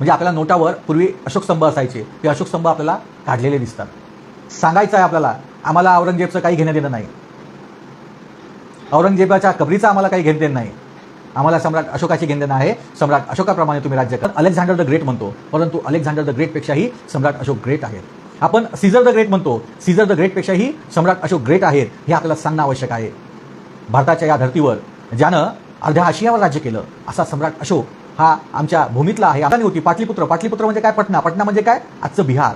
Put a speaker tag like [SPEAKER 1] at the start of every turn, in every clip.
[SPEAKER 1] म्हणजे आपल्याला नोटावर पूर्वी अशोक स्तंभ असायचे. ते अशोक स्तंभ आपल्याला काढलेले दिसतात. सांगायचं आहे आपल्याला आम्हाला औरंगजेबचं काही घेणं देणं नाही. औरंगजेबाच्या कबरीचं आम्हाला काही घेणं देणं नाही. आम्हाला सम्राट अशोकाची घेणं देणं आहे. सम्राट अशोकाप्रमाणे तुम्ही राज्य कर. अलेक्झांडर द ग्रेट म्हणतो. परंतु अलेक्झांडर द ग्रेटपेक्षाही सम्राट अशोक ग्रेट आहेत. आपण सीझर द ग्रेट म्हणतो. सीझर द ग्रेटपेक्षाही सम्राट अशोक ग्रेट आहेत. हे आपल्याला सांगणं आवश्यक आहे. भारताच्या या धर्तीवर ज्यानं अर्ध्या आशियावर राज्य केलं असा सम्राट अशोक हा आमच्या भूमीतला आहे. राजधानी होती पाटलीपुत्र. पाटलीपुत्र म्हणजे काय? पटना. पटना म्हणजे काय? आजचं बिहार.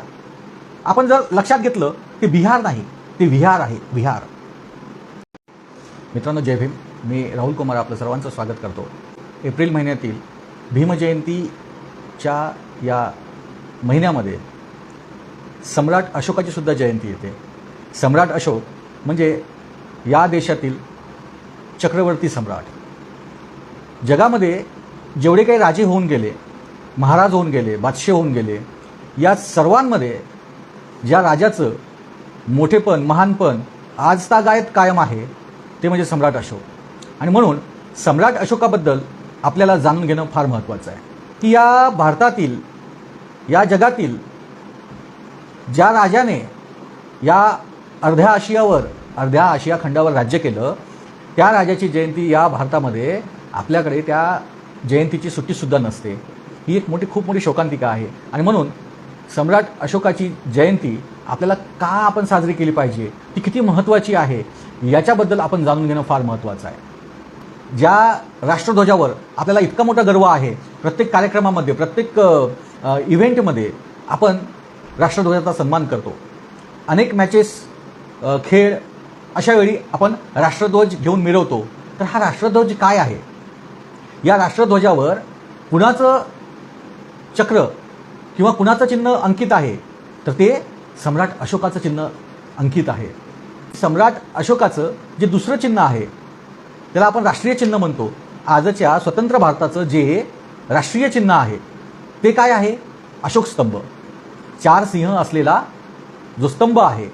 [SPEAKER 1] आपण जर लक्षात घेतलं ते बिहार नाही. ते विहार आहे. विहार. मित्रांनो जय भीम. मी राहुल कुमार आपलं सर्वांचं स्वागत करतो. एप्रिल महिन्यातील भीमजयंतीच्या या महिन्यामध्ये सम्राट अशोकाची सुद्धा जयंती येते. सम्राट अशोक म्हणजे या देशातील चक्रवर्ती सम्राट. जगामध्ये जेवढे काही राजे होऊन गेले महाराज होऊन गेले बादशे होऊन गेले या सर्वांमध्ये ज्या राजाचं मोठेपण महानपण आजतागायत कायम आहे ते म्हणजे सम्राट अशोक. आणि म्हणून सम्राट अशोकाबद्दल आपल्याला जाणून घेणं फार महत्त्वाचं आहे. की या भारतातील या जगातील ज्या राजाने या अर्ध्या आशियावर अर्ध्या आशिया खंडावर राज्य केलं त्या राजाची जयंती या भारतामध्ये आपल्याकडे त्या जयंतीची सुट्टीसुद्धा नसते. ही एक मोठी खूप मोठी शोकांतिका आहे. आणि म्हणून सम्राट अशोकाची जयंती आपल्याला का आपण साजरी केली पाहिजे? ती किती महत्त्वाची आहे? याच्याबद्दल आपण जाणून घेणं फार महत्त्वाचं आहे. ज्या राष्ट्रध्वजावर आपल्याला इतका मोठा गर्व आहे प्रत्येक कार्यक्रमामध्ये प्रत्येक इव्हेंटमध्ये आपण राष्ट्रध्वजाचा सन्मान करतो. अनेक मॅचेस खेळ अशावेळी आपण राष्ट्रध्वज घेऊन मिळवतो तर हा राष्ट्रध्वज काय आहे? या राष्ट्रध्वजावर कुणाचं चक्र किंवा कुणाचं चिन्ह अंकित आहे तर ते सम्राट अशोकाचं चिन्ह अंकित आहे. सम्राट अशोकाचं जे दुसरं चिन्ह आहे त्याला आपण राष्ट्रीय चिन्ह म्हणतो. आजच्या स्वतंत्र भारताचं जे राष्ट्रीय चिन्ह आहे ते काय आहे? अशोक स्तंभ. चार सिंह असलेला जो स्तंभ आहे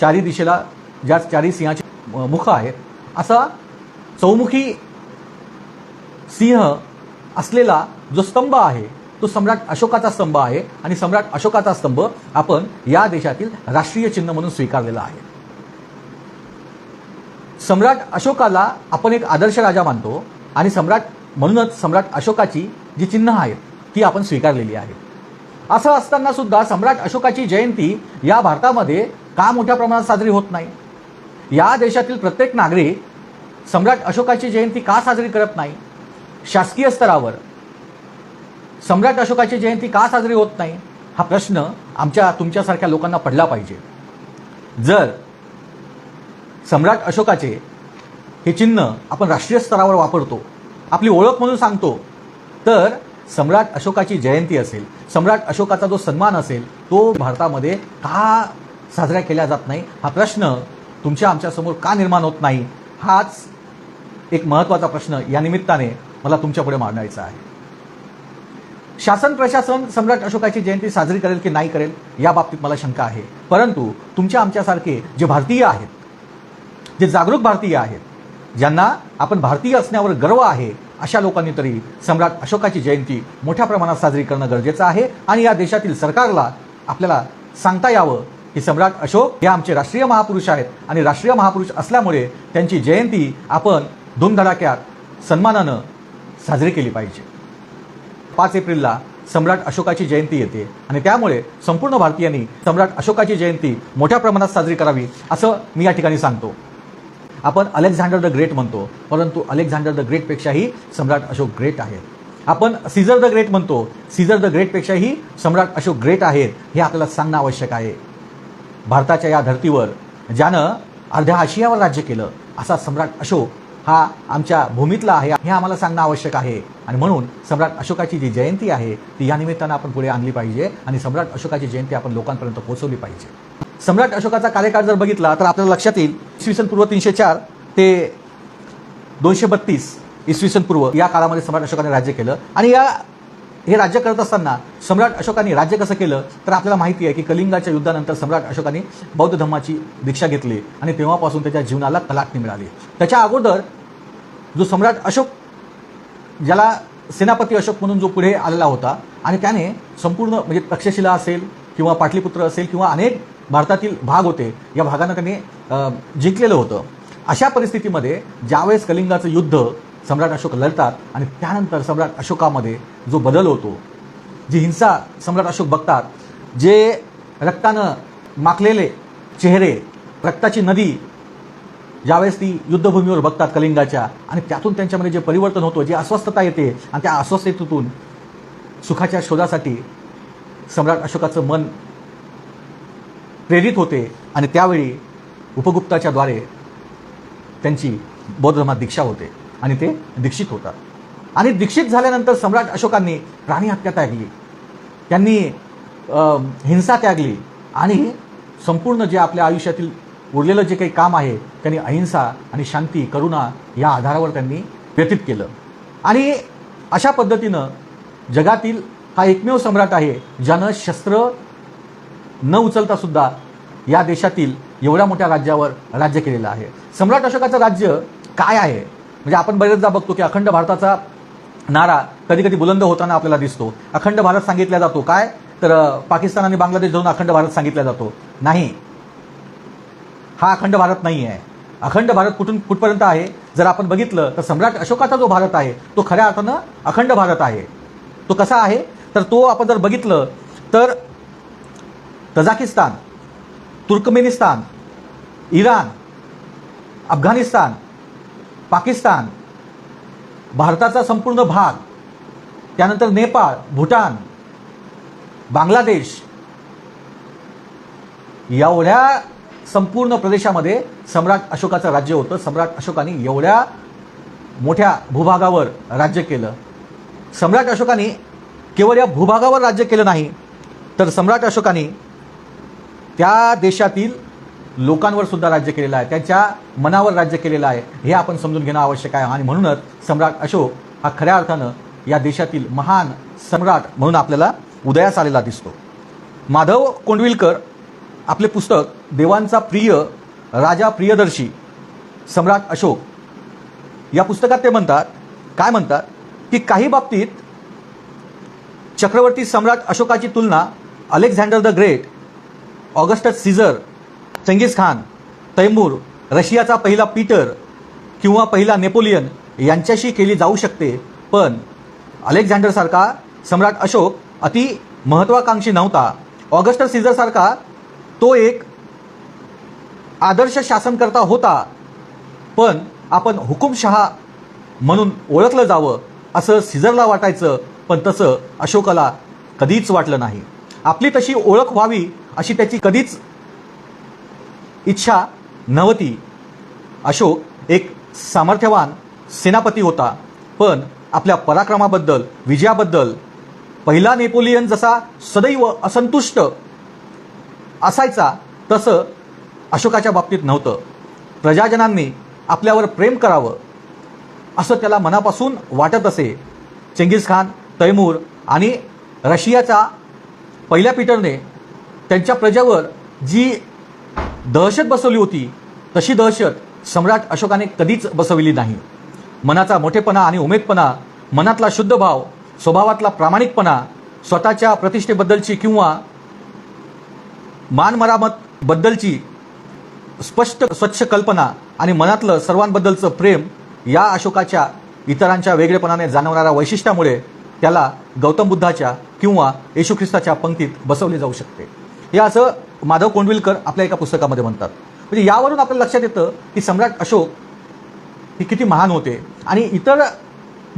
[SPEAKER 1] चारी दिशेला ज्या चारी सिंहाचे मुख आहेत असा चौमुखी सिंह असलेला जो स्तंभ आहे तो सम्राट अशोकाचा स्तंभ आहे आणि सम्राट अशोकाचा स्तंभ आपण या देशातील राष्ट्रीय चिन्ह म्हणून स्वीकारलेला आहे. सम्राट अशोकाला आपण एक आदर्श राजा मानतो आणि सम्राट म्हणूनच सम्राट अशोकाची जी चिन्ह आहेत ती आपण स्वीकारलेली आहेत. असं असताना सुद्धा सम्राट अशोकाची जयंती या भारतामध्ये का मोठ्या प्रमाणात साजरी होत नाही? या देशातील प्रत्येक नागरिक सम्राट अशोकाची जयंती का साजरी करत नाही? शासकीय स्तरावर. सम्राट अशोकाची जयंती का साजरी होत नाही हा प्रश्न आमच्या तुमच्यासारख्या लोकांना पडला पाहिजे. जर सम्राट अशोकाचे हे चिन्ह आपण राष्ट्रीय स्तरावर वापरतो आपली ओळख म्हणून सांगतो तर सम्राट अशोकाची जयंती असेल सम्राट अशोकाचा जो सन्मान असेल तो भारतामध्ये का साजरा केला जात नाही हा प्रश्न तुमच्या आमच्यासमोर का निर्माण होत नाही हाच एक महत्त्वाचा प्रश्न या निमित्ताने मला तुमच्यापुढे मांडायचं आहे. शासन प्रशासन सम्राट अशोकाची जयंती साजरी करेल की नाही करेल या बाबतीत मला शंका आहे. परंतु तुमच्या आमच्यासारखे जे भारतीय आहेत जे जागरूक भारतीय आहेत ज्यांना आपण भारतीय असण्यावर गर्व आहे अशा लोकांनी तरी सम्राट अशोकाची जयंती मोठ्या प्रमाणात साजरी करणं गरजेचं आहे आणि या देशातील सरकारला आपल्याला सांगता यावं की सम्राट अशोक हे आमचे राष्ट्रीय महापुरुष आहेत आणि राष्ट्रीय महापुरुष असल्यामुळे त्यांची जयंती आपण धुमधडाक्यात सन्मानानं साजरी केली पाहिजे. पाच एप्रिलला सम्राट अशोकाची जयंती येते आणि त्यामुळे संपूर्ण भारतीयांनी सम्राट अशोकाची जयंती मोठ्या प्रमाणात साजरी करावी असं मी या ठिकाणी सांगतो. आपण अलेक्झांडर द ग्रेट म्हणतो परंतु अलेक्झांडर द ग्रेटपेक्षाही सम्राट अशोक ग्रेट आहेत. आपण सीझर द ग्रेट म्हणतो सीझर द ग्रेटपेक्षाही सम्राट अशोक ग्रेट आहेत हे आपल्याला सांगणं आवश्यक आहे. भारताच्या या धर्तीवर ज्यानं अर्ध्या आशियावर राज्य केलं असा सम्राट अशोक हा आमच्या भूमीतला आहे. हे आम्हाला सांगणं आवश्यक आहे. आणि म्हणून सम्राट अशोकाची जी जयंती आहे ती या निमित्तानं आपण पुढे आणली पाहिजे आणि सम्राट अशोकाची जयंती आपण लोकांपर्यंत पोहोचवली पाहिजे. सम्राट अशोकाचा कार्यकाळ जर बघितला तर आपल्याला लक्षात येईल इसवी सन पूर्व तीनशे चार ते दोनशे बत्तीस इसवी सन पूर्व या काळामध्ये सम्राट अशोकाने राज्य केलं. आणि या हे राज्य करत असताना सम्राट अशोकाने राज्य कसं केलं? तर आपल्याला माहिती आहे की कलिंगाच्या युद्धानंतर सम्राट अशोकाने बौद्ध धर्माची दीक्षा घेतली आणि तेव्हापासून त्याच्या जीवनाला कलाटणी मिळाली. त्याच्या अगोदर जो सम्राट अशोक ज्याला सेनापती अशोक म्हणून जो पुढे आलेला होता आणि त्याने संपूर्ण म्हणजे तक्षशिला असेल किंवा पाटलीपुत्र असेल किंवा अनेक भारतातील भाग होते या भागांना त्यांनी जिंकलेलं होतं. अशा परिस्थितीमध्ये ज्यावेळेस कलिंगाचं युद्ध सम्राट अशोक लढतात आणि त्यानंतर सम्राट अशोकामध्ये जो बदल होतो जी हिंसा सम्राट अशोक बघतात जे रक्तानं माखलेले चेहरे रक्ताची नदी ज्यावेळेस ती युद्धभूमीवर बघतात कलिंगाच्या आणि त्यातून त्यांच्यामध्ये जे परिवर्तन होतं जी अस्वस्थता येते आणि त्या अस्वस्थतेतून सुखाच्या शोधासाठी सम्राट अशोकाचं मन प्रेरित होते आणि त्यावेळी उपगुप्ताच्याद्वारे त्यांची बौद्ध धर्मात दीक्षा होते. आणि ते दीक्षित होतात. आणि दीक्षित झाल्यानंतर सम्राट अशोकांनी प्राणीहत्या त्यागली त्यांनी हिंसा त्यागली आणि संपूर्ण जे आपल्या आयुष्यातील उरलेलं जे काही काम आहे त्यांनी अहिंसा आणि शांती करुणा या आधारावर त्यांनी व्यतीत केलं. आणि अशा पद्धतीनं जगातील हा एकमेव सम्राट आहे ज्यानं शस्त्र न उचलता सुद्धा या देशातील एवढ्या मोठ्या राज्यावर राज्य केलेलं आहे. सम्राट अशोकाचं राज्य काय आहे? म्हणजे आपण बरेचदा बघतो की अखंड भारताचा नारा कधी कधी बुलंद होताना आपल्याला दिसतो. अखंड भारत सांगितला जातो. काय? तर पाकिस्तान आणि बांगलादेश धरून अखंड भारत सांगितला जातो. नाही. हा अखंड भारत नाही आहे अखंड भारत कुठून कुठपर्यंत आहे? जर आपण बघितलं तर सम्राट अशोकाचा जो भारत आहे तो खऱ्या अर्थानं अखंड भारत आहे. तो कसा आहे? तर तो आपण जर बघितलं तर Tajikistan Turkmenistan Iran Afghanistan Pakistan भारताचा संपूर्ण भाग त्यानंतर नेपाळ भूटान बांगलादेश एवढ्या संपूर्ण प्रदेशामध्ये सम्राट अशोकाचं राज्य होतं. सम्राट अशोकाने एवढ्या मोठ्या भूभागावर राज्य केलं. सम्राट अशोकाने केवळ या भूभागावर राज्य केलं नाही तर सम्राट अशोकाने त्या देशातील लोकांवर सुद्धा राज्य केलेलं आहे त्यांच्या मनावर राज्य केलेलं आहे हे आपण समजून घेणं आवश्यक आहे. आणि म्हणूनच सम्राट अशोक हा खऱ्या अर्थानं या देशातील महान सम्राट म्हणून आपल्याला उदयास आलेला दिसतो. माधव कोंडविलकर आपले पुस्तक देवांचा प्रिय राजा प्रियदर्शी सम्राट अशोक या पुस्तकात ते म्हणतात काय म्हणतात? की काही बाबतीत चक्रवर्ती सम्राट अशोकाची तुलना Alexander the great Augustus Caesar Genghis Khan Timur रशियाचा पहिला पीटर किंवा पहिला नेपोलियन यांच्याशी केली जाऊ शकते पण अलेक्झांडरसारखा सम्राट अशोक अति महत्त्वाकांक्षी नव्हता. ऑगस्टर सीझरसारखा तो एक आदर्श शासनकर्ता होता पण आपण हुकुमशहा म्हणून ओळखलं जावं असं सीझरला वाटायचं पण तसं अशोकाला कधीच वाटलं नाही. आपली तशी ओळख व्हावी अशी त्याची कधीच इच्छा नव्हती. अशोक एक सामर्थ्यवान सेनापती होता. पण आपल्या पराक्रमाबद्दल विजयाबद्दल पहिला नेपोलियन जसा सदैव असंतुष्ट असायचा तसं अशोकाच्या बाबतीत नव्हतं. प्रजाजनांनी आपल्यावर प्रेम करावं असं त्याला मनापासून वाटत असे. चेंगीज खान तैमूर आणि रशियाचा पहिल्या पीटरने त्यांच्या प्रजेवर जी दहशत बसवली होती तशी दहशत सम्राट अशोकाने कधीच बसविली नाही. मनाचा मोठेपणा आणि उमेदपणा मनातला शुद्ध भाव स्वभावातला प्रामाणिकपणा स्वतःच्या प्रतिष्ठेबद्दलची किंवा मानमरामतबद्दलची स्पष्ट स्वच्छ कल्पना आणि मनातलं सर्वांबद्दलचं प्रेम या अशोकाच्या इतरांच्या वेगळेपणाने जाणवणाऱ्या वैशिष्ट्यामुळे त्याला गौतम बुद्धाच्या किंवा येशू ख्रिस्ताच्या पंक्तीत बसवले जाऊ शकते. हे असं माधव कोंडविलकर आपल्या एका पुस्तकामध्ये म्हणतात. म्हणजे यावरून आपल्याला लक्षात येतं की सम्राट अशोक हे किती महान होते. आणि इतर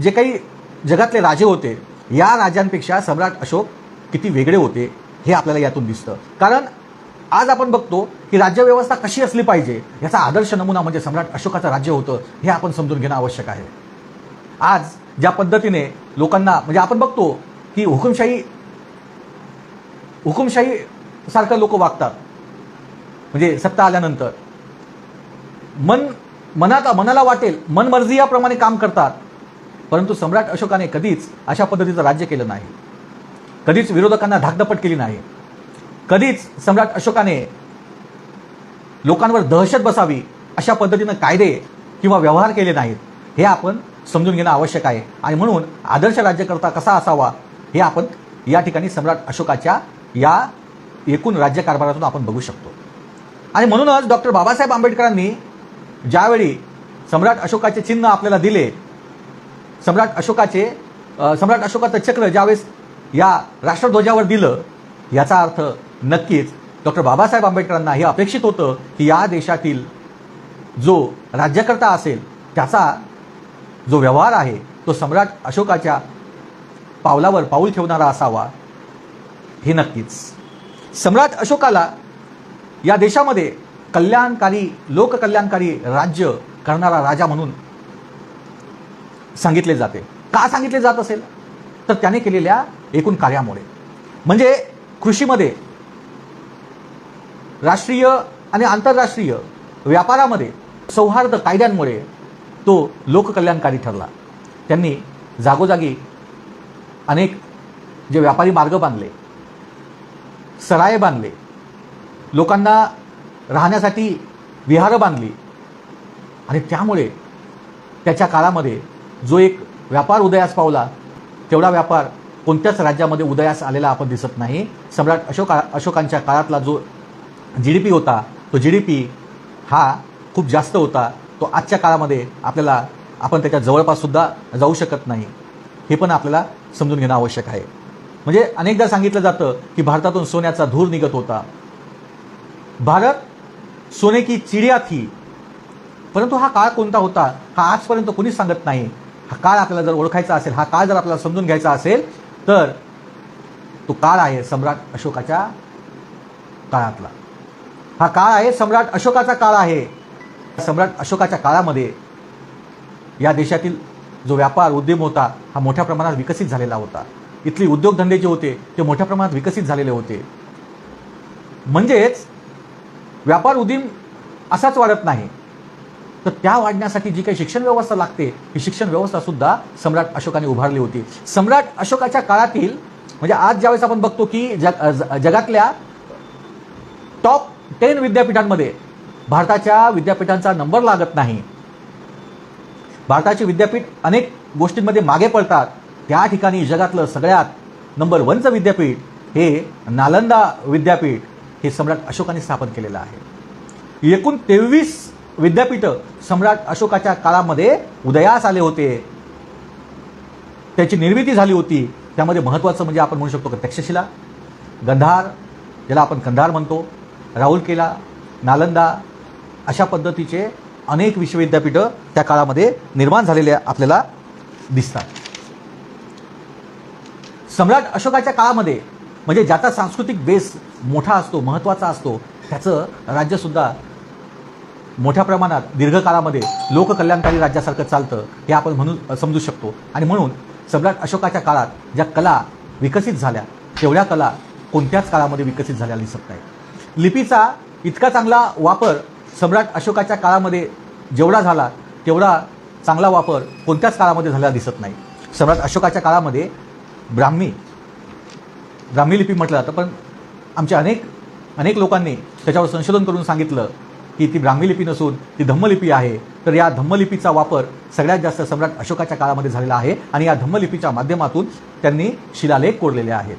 [SPEAKER 1] जे काही जगातले राजे होते या राजांपेक्षा सम्राट अशोक किती वेगळे होते हे आपल्याला यातून दिसतं. कारण आज आपण बघतो की राज्यव्यवस्था कशी असली पाहिजे याचा आदर्श नमुना म्हणजे सम्राट अशोकाचं राज्य होतं हे आपण समजून घेणं आवश्यक आहे. आज ज्या पद्धतीने लोकांना म्हणजे आपण बघतो की हुकुमशाही हुकुमशाही सारखं लोक वागतात. म्हणजे सत्ता आल्यानंतर. मन मनात मनाला वाटेल मनमर्जी याप्रमाणे काम करतात. परंतु सम्राट अशोकाने कधीच अशा पद्धतीचं राज्य केलं नाही. कधीच विरोधकांना धाकधपट केली नाही. कधीच सम्राट अशोकाने लोकांवर दहशत बसावी अशा पद्धतीनं कायदे किंवा व्यवहार केले नाहीत. हे आपण समजून घेणं आवश्यक आहे. आणि म्हणून आदर्श राज्यकर्ता कसा असावा हे आपण या ठिकाणी सम्राट अशोकाच्या या एकूण राज्यकारभारातून आपण बघू शकतो. आणि म्हणूनच डॉक्टर बाबासाहेब आंबेडकरांनी ज्यावेळी सम्राट अशोकाचे चिन्ह आपल्याला दिले सम्राट अशोकाचे सम्राट अशोकाचं चक्र ज्यावेळेस या राष्ट्रध्वजावर दिलं याचा अर्थ नक्कीच डॉक्टर बाबासाहेब आंबेडकरांना हे अपेक्षित होतं की या देशातील जो राज्यकर्ता असेल त्याचा जो व्यवहार आहे तो सम्राट अशोकाच्या पावलावर पाऊल ठेवणारा असावा हे नक्कीच. सम्राट अशोकाला या देशामध्ये कल्याणकारी लोककल्याणकारी राज्य करणारा राजा म्हणून सांगितले जाते. का सांगितले जात असेल? तर त्याने केलेल्या एकूण कार्यामुळे. म्हणजे कृषीमध्ये राष्ट्रीय आणि आंतरराष्ट्रीय व्यापारामध्ये सौहार्द कायद्यांमुळे तो लोककल्याणकारी ठरला. त्यांनी जागोजागी अनेक जे व्यापारी मार्ग बांधले सराय बांधले. लोकांना राहण्यासाठी विहारं बांधली. आणि त्यामुळे त्याच्या काळामध्ये जो एक व्यापार उदयास पावला तेवढा व्यापार कोणत्याच राज्यामध्ये उदयास आलेला आपण दिसत नाही. सम्राट अशोका अशोकांच्या काळातला जो जी डी पी होता तो जी डी पी हा खूप जास्त होता. तो आजच्या काळामध्ये आपल्याला आपण त्याच्या जवळपाससुद्धा जाऊ शकत नाही. हे पण आपल्याला समजून घेणं आवश्यक आहे. म्हणजे अनेकदा सांगितलं जातं की भारतातून सोन्याचा धूर निघत होता. भारत सोने की चिडिया थी परंतु हा काळ कोणता होता? हा आजपर्यंत कोणीच सांगत नाही. हा काळ आपल्याला जर ओळखायचा असेल हा काळ जर आपल्याला समजून घ्यायचा असेल तर तो काळ आहे सम्राट अशोकाच्या काळातला. हा काळ आहे सम्राट अशोकाचा काळ आहे. सम्राट अशोकाच्या काळामध्ये या देशातील जो व्यापार उद्यम होता हा मोठ्या प्रमाणात विकसित झालेला होता. इथली उद्योगधंदे जे होते ते मोठ्या प्रमाणात विकसित झालेले होते. म्हणजेच व्यापार उदीम असाच वाढत नाही. तर त्या वाढण्यासाठी जी काही शिक्षण व्यवस्था लागते ही शिक्षण व्यवस्था सुद्धा सम्राट अशोकाने उभारली होती. सम्राट अशोकाच्या काळातील म्हणजे आज ज्यावेळेस आपण बघतो की जग ज- जगातल्या टॉप टेन विद्यापीठांमध्ये भारताच्या विद्यापीठांचा नंबर लागत नाही. भारताचे विद्यापीठ अनेक गोष्टींमध्ये मागे पडतात त्या ठिकाणी जगातलं सगळ्यात नंबर वनचं विद्यापीठ हे नालंदा विद्यापीठ हे सम्राट अशोकाने स्थापन केलेलं आहे. एकूण तेवीस विद्यापीठं सम्राट अशोकाच्या काळामध्ये उदयास आले होते. त्याची निर्मिती झाली होती. त्यामध्ये महत्त्वाचं म्हणजे आपण म्हणू शकतो की तक्षशिला गंधार ज्याला आपण कंधार म्हणतो राहुलकेला नालंदा अशा पद्धतीचे अनेक विश्वविद्यापीठं त्या काळामध्ये निर्माण झालेले आपल्याला दिसतात. सम्राट अशोकाच्या काळामध्ये म्हणजे ज्याचा सांस्कृतिक बेस मोठा असतो महत्त्वाचा असतो त्याचं राज्यसुद्धा मोठ्या प्रमाणात दीर्घकाळामध्ये लोककल्याणकारी राज्यासारखं चालतं हे आपण म्हणून समजू शकतो. आणि म्हणून सम्राट अशोकाच्या काळात ज्या कला विकसित झाल्या तेवढ्या कला कोणत्याच काळामध्ये विकसित झाल्या दिसत नाही लिपीचा इतका चांगला वापर सम्राट अशोकाच्या काळामध्ये जेवढा झाला तेवढा चांगला वापर कोणत्याच काळामध्ये झालेला दिसत नाही. सम्राट अशोकाच्या काळामध्ये ब्राह्मी. ब्राह्मी लिपी म्हटलं जातं पण आमच्या अनेक अनेक लोकांनी त्याच्यावर संशोधन करून सांगितलं की ती ब्राह्मी लिपी नसून ती धम्मलिपी आहे. तर या धम्मलिपीचा वापर सगळ्यात जास्त सम्राट अशोकाच्या काळामध्ये झालेला आहे आणि या धम्मलिपीच्या माध्यमातून त्यांनी शिलालेख कोरलेले आहेत.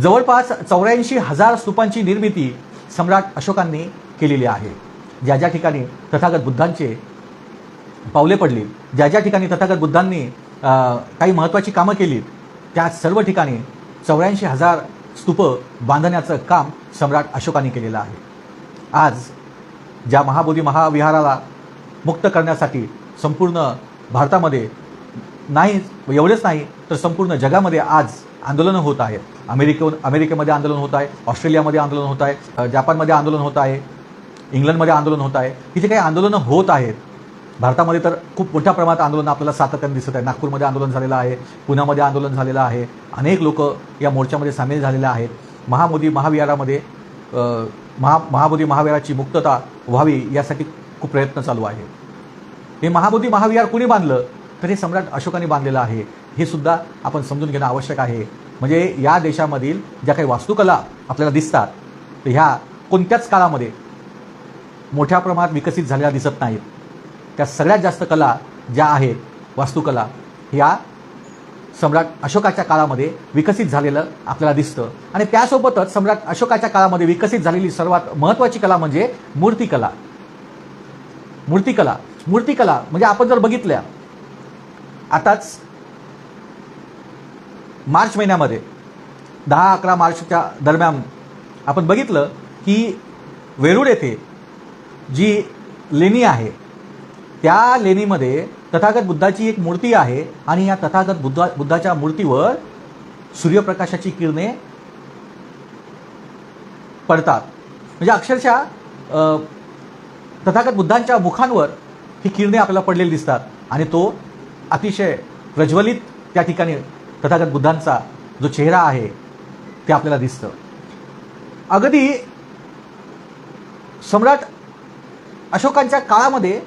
[SPEAKER 1] जवळपास चौऱ्याऐंशी हजार स्तूपांची निर्मिती सम्राट अशोकांनी केलेली आहे. ज्या ज्या ठिकाणी तथागत बुद्धांचे पावले पडली ज्या ज्या ठिकाणी तथागत बुद्धांनी काही महत्त्वाची कामं केली. त्या सर्व ठिकाणी चौऱ्याऐंशी हजार स्तूपं बांधण्याचं काम सम्राट अशोकाने केलेलं आहे. आज ज्या महाबोधी महाविहाराला मुक्त करण्यासाठी संपूर्ण भारतामध्ये नाही एवढेच नाही तर संपूर्ण जगामध्ये आज आंदोलनं होत आहेत अमेरिके अमेरिकेमध्ये आंदोलन होत आहे ऑस्ट्रेलियामध्ये आंदोलन होत आहे जापानमध्ये आंदोलन होत आहे इंग्लंडमध्ये आंदोलन होत आहे. ही जे काही आंदोलनं होत आहेत. भारतामध्ये तर खूप मोठ्या प्रमाणात आंदोलन आपल्याला सातत्याने दिसत आहे. नागपूरमध्ये आंदोलन झालेलं आहे. पुण्यामध्ये आंदोलन झालेलं आहे. अनेक लोक या मोर्चामध्ये सामील झालेले आहेत. महामोदी महाविहारामध्ये महा महाबोधी महाविहाराची मुक्तता व्हावी यासाठी खूप प्रयत्न चालू आहे हे महाबोधी महाविहार कुणी बांधलं? तर हे सम्राट अशोकाने बांधलेलं आहे. हे सुद्धा आपण समजून घेणं आवश्यक आहे. म्हणजे या देशामधील ज्या काही वास्तुकला आपल्याला दिसतात तर ह्या कोणत्याच काळामध्ये मोठ्या प्रमाणात विकसित झालेल्या दिसत नाहीत. त्या सगळ्यात जास्त कला ज्या आहेत वास्तुकला ह्या सम्राट अशोकाच्या काळामध्ये विकसित झालेलं आपल्याला दिसतं. आणि त्यासोबतच सम्राट अशोकाच्या काळामध्ये विकसित झालेली सर्वात महत्त्वाची कला म्हणजे मूर्तिकला. मूर्तिकला. मूर्तिकला म्हणजे आपण जर बघितल्या आताच मार्च महिन्यामध्ये दहा अकरा मार्चच्या दरम्यान आपण बघितलं की वेरूळ येथे जी लेणी आहे त्या लेणीमध्ये तथागत बुद्धाची एक मूर्ती आहे आणि या तथागत बुद्धा बुद्धाच्या मूर्तीवर सूर्यप्रकाशाची किरणे पडतात. म्हणजे अक्षरशः तथागत बुद्धांच्या मुखांवर ही किरणे आपल्याला पडलेली दिसतात आणि तो अतिशय प्रज्वलित त्या ठिकाणी तथागत बुद्धांचा जो चेहरा आहे ते आपल्याला दिसतं. अगदी सम्राट अशोकांच्या काळामध्ये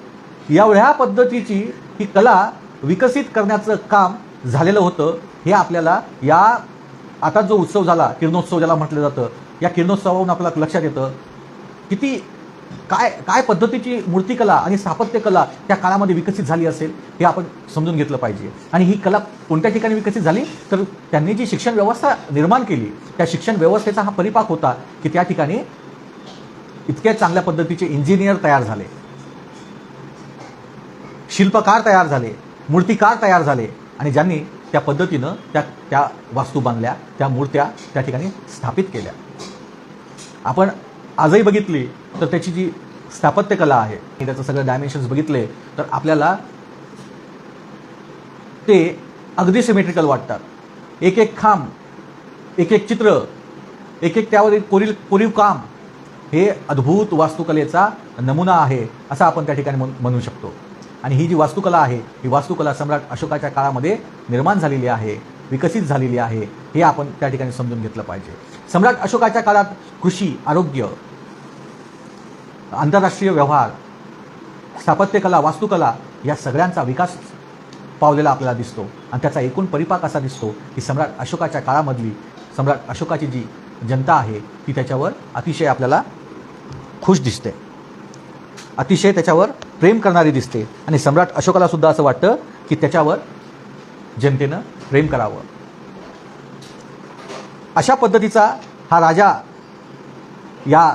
[SPEAKER 1] एवढ्या पद्धतीची ही कला विकसित करण्याचं काम झालेलं होतं. हे आपल्याला या आता जो उत्सव झाला किरणोत्सव ज्याला म्हटलं जातं या किरणोत्सवावरून आपल्याला लक्षात येतं. किती काय काय पद्धतीची मूर्तिकला आणि स्थापत्यकला त्या काळामध्ये विकसित झाली असेल हे आपण समजून घेतलं पाहिजे. आणि ही कला कोणत्या ठिकाणी विकसित झाली? तर त्यांनी जी शिक्षण व्यवस्था निर्माण केली त्या शिक्षण व्यवस्थेचा हा परिपाक होता की त्या ठिकाणी इतक्या चांगल्या पद्धतीचे इंजिनियर तयार झाले. शिल्पकार तयार झाले मूर्तिकार तयार झाले आणि ज्यांनी त्या पद्धतीनं त्या त्या वास्तू बांधल्या त्या मूर्त्या त्या ठिकाणी स्थापित केल्या. आपण आजही बघितली तर त्याची जी स्थापत्यकला आहे त्याचं सगळं डायमेन्शन्स बघितले तर आपल्याला ते अगदी सिमेट्रिकल वाटतात. एक एक खांब एक एक चित्र एक एक त्यावर एक कोरीव कोरीव काम हे अद्भुत वास्तुकलेचा नमुना आहे असं आपण त्या ठिकाणी म्हण- म्हणू शकतो. आणि ही जी वास्तुकला आहे ही वास्तुकला सम्राट अशोकाच्या काळामध्ये निर्माण झालेली आहे विकसित झालेली आहे हे आपण त्या ठिकाणी समजून घेतलं पाहिजे. सम्राट अशोकाच्या काळात कृषी आरोग्य आंतरराष्ट्रीय व्यवहार स्थापत्यकला वास्तुकला या सगळ्यांचा विकास पावलेला आपल्याला दिसतो. आणि त्याचा एकूण परिपाक असा दिसतो की सम्राट अशोकाच्या काळामधली सम्राट अशोकाची जी जनता आहे ती त्याच्यावर अतिशय आपल्याला खुश दिसते. अतिशय त्याच्यावर प्रेम करणारी दिसते. आणि सम्राट अशोकाला सुद्धा असं वाटतं की त्याच्यावर जनतेनं प्रेम करावं. अशा पद्धतीचा हा राजा या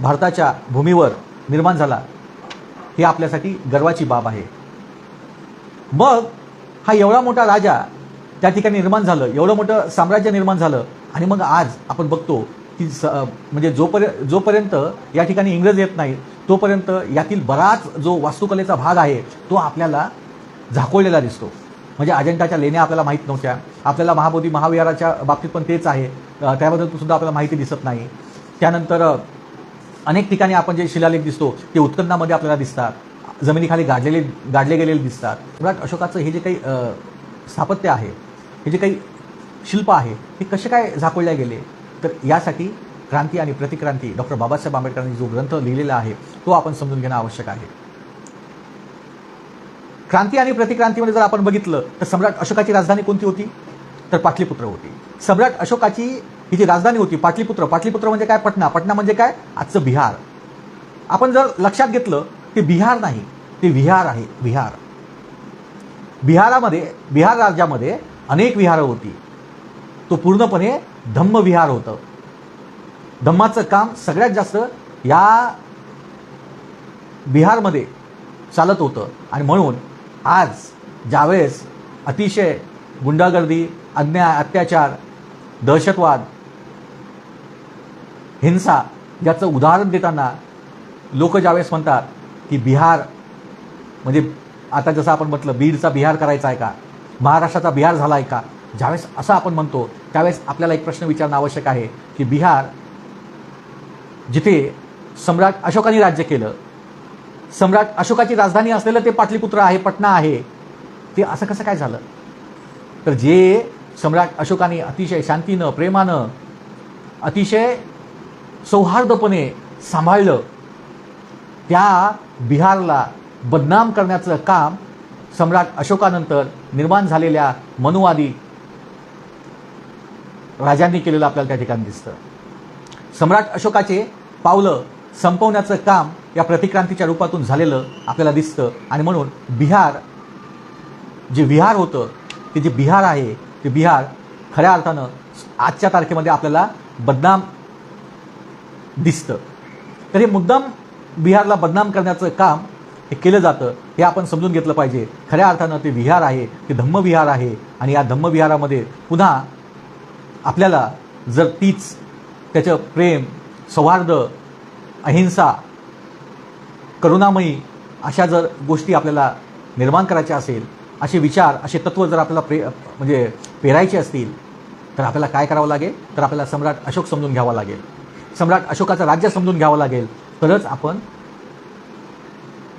[SPEAKER 1] भारताच्या भूमीवर निर्माण झाला. हे आपल्यासाठी गर्वाची बाब आहे. मग हा एवढा मोठा राजा त्या ठिकाणी निर्माण झालं एवढं मोठं साम्राज्य निर्माण झालं आणि मग आज आपण बघतो की स म्हणजे जोपर्यंत जोपर्यंत या ठिकाणी इंग्रज येत नाही तोपर्यंत यातील बराच जो वास्तुकलेचा भाग आहे तो आपल्याला झाकोळलेला दिसतो. म्हणजे अजंठाच्या लेण्या आपल्याला माहीत नव्हत्या. आपल्याला महाबोधी महाविहाराच्या बाबतीत पण तेच आहे. त्याबद्दल सुद्धा आपल्याला माहिती दिसत नाही. त्यानंतर अनेक ठिकाणी आपण जे शिलालेख दिसतो ते उत्खननामध्ये आपल्याला दिसतात. जमिनीखाली गाडलेले गाडले गेलेले दिसतात. सम्राट अशोकाचं हे जे काही स्थापत्य आहे हे जे काही शिल्प आहे हे कसे काय झाकोळले गेले? तर यासाठी क्रांती आणि प्रतिक्रांती. डॉक्टर बाबासाहेब आंबेडकरांनी जो ग्रंथ लिहिलेला आहे तो आपण समजून घेणं आवश्यक आहे. क्रांती आणि प्रतिक्रांतीमध्ये जर आपण बघितलं तर सम्राट अशोकाची राजधानी कोणती होती? तर पाटलीपुत्र होती. सम्राट अशोकाची ही जी राजधानी होती पाटलीपुत्र. पाटलीपुत्र म्हणजे काय? पटना. पटना म्हणजे काय? आजचं बिहार. आपण जर लक्षात घेतलं ते बिहार नाही ते विहार आहे. विहार. बिहारामध्ये बिहार राज्यामध्ये अनेक विहारं होती. तो पूर्णपणे धम्मविहार होतं. धम्माचं काम सगळ्यात जास्त या बिहारमध्ये चालत होतं. आणि म्हणून आज ज्यावेळेस अतिशय गुंडागर्दी अन्याय अत्याचार दहशतवाद हिंसा याचं उदाहरण देताना लोक ज्यावेळेस म्हणतात की बिहार म्हणजे आता जसं आपण म्हटलं बीडचा बिहार करायचा आहे का? महाराष्ट्राचा बिहार झाला आहे का? ज्यावेळेस असं आपण म्हणतो त्यावेळेस आपल्याला एक प्रश्न विचारणं आवश्यक आहे की बिहार जिथे सम्राट अशोकाने राज्य केलं सम्राट अशोकाची राजधानी असलेलं ते पाटलीपुत्र आहे पटना आहे ते असं कसं काय झालं? तर जे सम्राट अशोकाने अतिशय शांतीनं प्रेमानं अतिशय सौहार्दपणे सांभाळलं त्या बिहारला बदनाम करण्याचं काम सम्राट अशोकानंतर निर्माण झालेल्या मनुवादी राजांनी केलेलं आपल्याला त्या ठिकाणी दिसतं. सम्राट अशोकाचे पावलं संपवण्याचं काम या प्रतिक्रांतीच्या रूपातून झालेलं आपल्याला दिसतं. आणि म्हणून बिहार जे विहार होतं ते जे बिहार आहे ते बिहार खऱ्या अर्थानं आजच्या तारखेमध्ये आपल्याला बदनाम दिसतं. तर हे मुद्दाम बिहारला बदनाम करण्याचं काम हे केलं जातं हे आपण समजून घेतलं पाहिजे. खऱ्या अर्थानं ते विहार आहे ते धम्मविहार आहे. आणि या धम्मविहारामध्ये पुन्हा आपल्याला जर तीच त्याचं प्रेम सौहार्द अहिंसा करुणामयी अशा जर गोष्टी आपल्याला निर्माण करायच्या असेल असे विचार असे तत्त्व जर आपल्याला प्रे म्हणजे पेरायचे असतील तर आपल्याला काय करावं लागेल? तर आपल्याला सम्राट अशोक समजून घ्यावा लागेल. सम्राट अशोकाचं राज्य समजून घ्यावं लागेल. तरच आपण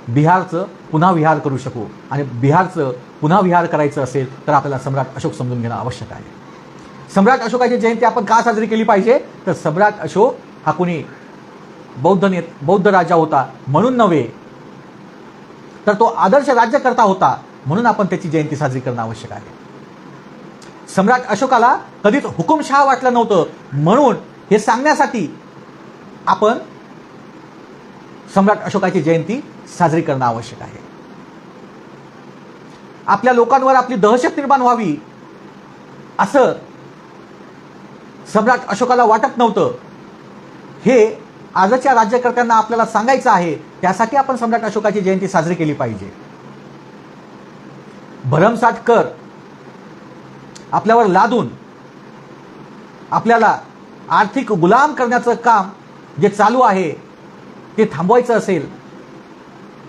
[SPEAKER 1] बिहारचं पुन्हा विहार करू शकू. आणि बिहारचं पुन्हा विहार करायचं असेल तर आपल्याला सम्राट अशोक समजून घेणं आवश्यक आहे. सम्राट अशोकाची जयंती आपण का साजरी केली पाहिजे? तर सम्राट अशोक हा कुणी बौद्ध ने बौद्ध राजा होता म्हणून नव्हे तर तो आदर्श राज्यकर्ता होता म्हणून आपण त्याची जयंती साजरी करणं आवश्यक आहे. सम्राट अशोकाला कधीच हुकुमशहा वाटलं नव्हतं म्हणून हे सांगण्यासाठी आपण सम्राट अशोकाची जयंती साजरी करणं आवश्यक आहे. आपल्या लोकांवर आपली दहशत निर्माण व्हावी असं सम्राट अशोकाला वाटत नव्हतं. हे आजच्या राज्यकर्त्यांना आपल्याला सांगायचं आहे त्यासाठी आपण सम्राट अशोकाची जयंती साजरी केली पाहिजे. भरमसाठ कर आपल्यावर लादून आपल्याला आर्थिक गुलाम करण्याचं काम जे चालू आहे ते थांबवायचं असेल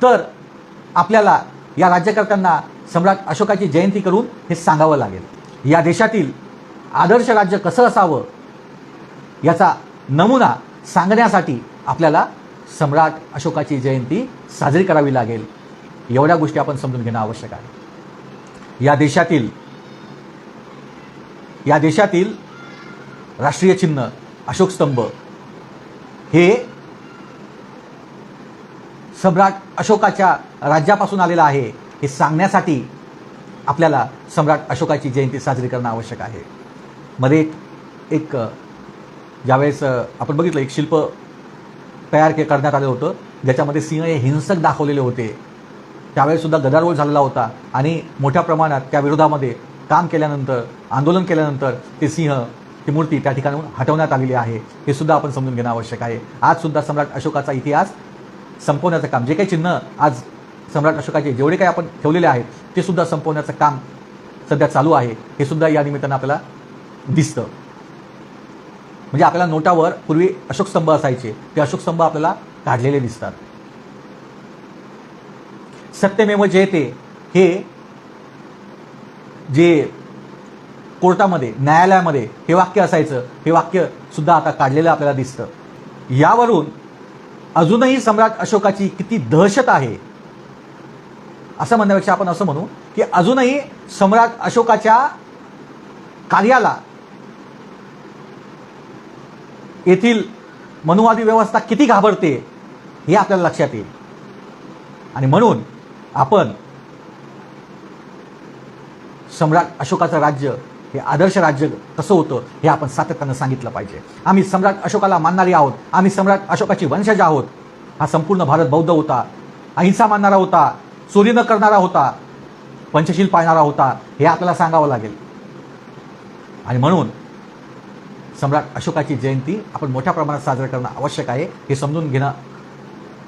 [SPEAKER 1] तर आपल्याला या राज्यकर्त्यांना सम्राट अशोकाची जयंती करून हे सांगावं लागेल. या देशातील आदर्श राज्य कसं असावं याचा नमुना सांगण्यासाठी आपल्याला सम्राट अशोकाची जयंती साजरी करावी लागेल. एवढ्या गोष्टी आपण समजून घेणं आवश्यक आहे. या देशातील या देशातील राष्ट्रीय चिन्ह अशोक स्तंभ हे सम्राट अशोकाच्या राज्यापासून आलेलं आहे हे सांगण्यासाठी आपल्याला सम्राट अशोकाची जयंती साजरी करणं आवश्यक आहे. मध्ये एक ज्यावेळेस आपण बघितलं एक शिल्प तयार के करण्यात आलं होतं. ज्याच्यामध्ये सिंह हे हिंसक दाखवलेले होते. त्यावेळेसुद्धा गदारोळ झालेला होता. आणि मोठ्या प्रमाणात त्या विरोधामध्ये काम केल्यानंतर आंदोलन केल्यानंतर ते सिंह ती मूर्ती त्या ठिकाणाहून हटवण्यात आलेली आहे. हे सुद्धा आपण समजून घेणं आवश्यक आहे. आजसुद्धा सम्राट अशोकाचा इतिहास संपवण्याचं काम जे काही चिन्ह आज सम्राट अशोकाचे जेवढे काही आपण ठेवलेले आहेत ते सुद्धा संपवण्याचं काम सध्या चालू आहे. हे सुद्धा या निमित्तानं आपल्याला दिसतं. म्हणजे आपल्याला नोटावर पूर्वी अशोक स्तंभ असायचे. ते अशोक स्तंभ आपल्याला काढलेले दिसतात. सत्यमेव जयते हे जे कोर्टामध्ये न्यायालयामध्ये हे वाक्य असायचं. हे वाक्य सुद्धा आता काढलेलं आपल्याला दिसतं. यावरून अजूनही सम्राट अशोकाची किती दहशत आहे? असं म्हणण्यापेक्षा आपण असं म्हणू की अजूनही सम्राट अशोकाच्या कार्याला येथील मनुवादी व्यवस्था किती घाबरते हे आपल्याला लक्षात येईल. आणि म्हणून आपण सम्राट अशोकाचं राज्य हे आदर्श राज्य कसं होतं हे आपण सातत्यानं सांगितलं पाहिजे. आम्ही सम्राट अशोकाला मानणारे आहोत. आम्ही सम्राट अशोकाची वंशज आहोत. हा संपूर्ण भारत बौद्ध होता. अहिंसा मानणारा होता. चोरी न करणारा होता. पंचशील पाळणारा होता. हे आपल्याला सांगावं लागेल. आणि म्हणून सम्राट अशोकाची जयंती आपण मोठ्या प्रमाणात साजरा करणं आवश्यक आहे हे समजून घेणं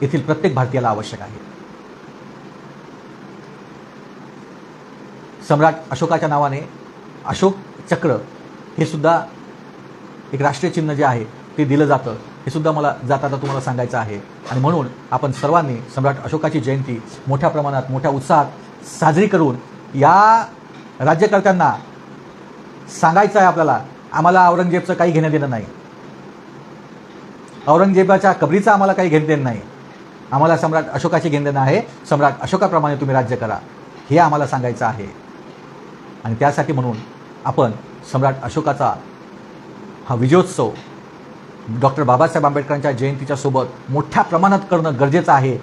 [SPEAKER 1] येथील प्रत्येक भारतीयाला आवश्यक आहे. सम्राट अशोकाच्या नावाने अशोक चक्र हे सुद्धा एक राष्ट्रीय चिन्ह जे आहे ते दिलं जातं. हे सुद्धा मला जाता तुम्हाला सांगायचं आहे. आणि म्हणून आपण सर्वांनी सम्राट अशोकाची जयंती मोठ्या प्रमाणात मोठ्या उत्साहात साजरी करून या राज्यकर्त्यांना सांगायचं आहे आपल्याला आम्हाला औरंगजेबचं काही घेणं देणं नाही. औरंगजेबाच्या कबरीचं आम्हाला काही घेणं देणं नाही. आम्हाला सम्राट अशोकाची घेणं देणं आहे. सम्राट अशोकाप्रमाणे तुम्ही राज्य करा. हे आम्हाला सांगायचं आहे. आणि त्यासाठी म्हणून आपण सम्राट अशोकाचा हा विजयोत्सव डॉक्टर बाबासाहेब आंबेडकरांच्या जयंतीच्या सोबत मोठ्या प्रमाणात करणं गरजेचं आहे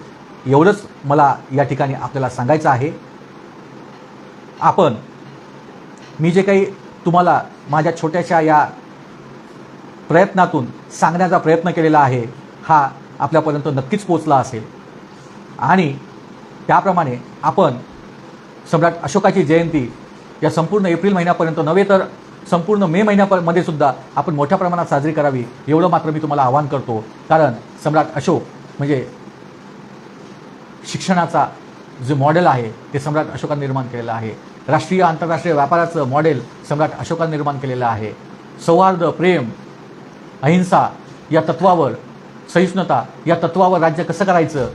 [SPEAKER 1] एवढंच मला या ठिकाणी आपल्याला सांगायचं आहे. आपण मी जे काही तुम्हाला माझ्या छोट्याशा या प्रयत्नातून सांगण्याचा प्रयत्न केलेला आहे हा आपल्यापर्यंत नक्कीच पोचला असेल. आणि त्याप्रमाणे आपण सम्राट अशोकाची जयंती या संपूर्ण एप्रिल महिन्यापर्यंत नव्हे तर संपूर्ण मे महिन्यामध्ये सुद्धा आपण मोठ्या प्रमाणात साजरी करावी एवढं मात्र मी तुम्हाला आवाहन करतो. कारण सम्राट अशोक म्हणजे शिक्षणाचा जे मॉडेल आहे ते सम्राट अशोकाने निर्माण केलेलं आहे. राष्ट्रीय आंतरराष्ट्रीय व्यापाराचं मॉडेल सम्राट अशोकाने निर्माण केलेलं आहे. सौहार्द प्रेम अहिंसा या तत्वावर सहिष्णुता या तत्वावर राज्य कसं करायचं?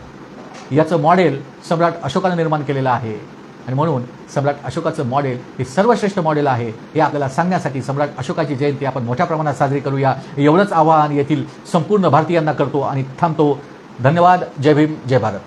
[SPEAKER 1] याचं मॉडेल सम्राट अशोकाने निर्माण केलेलं आहे. आणि म्हणून सम्राट अशोकाचं मॉडेल हे सर्वश्रेष्ठ मॉडेल आहे हे आपल्याला सांगण्यासाठी सम्राट अशोकाची जयंती आपण मोठ्या प्रमाणात साजरी करूया. एवढंच आवाहन येथील संपूर्ण भारतीयांना करतो आणि थांबतो. धन्यवाद. जय भीम. जय भारत.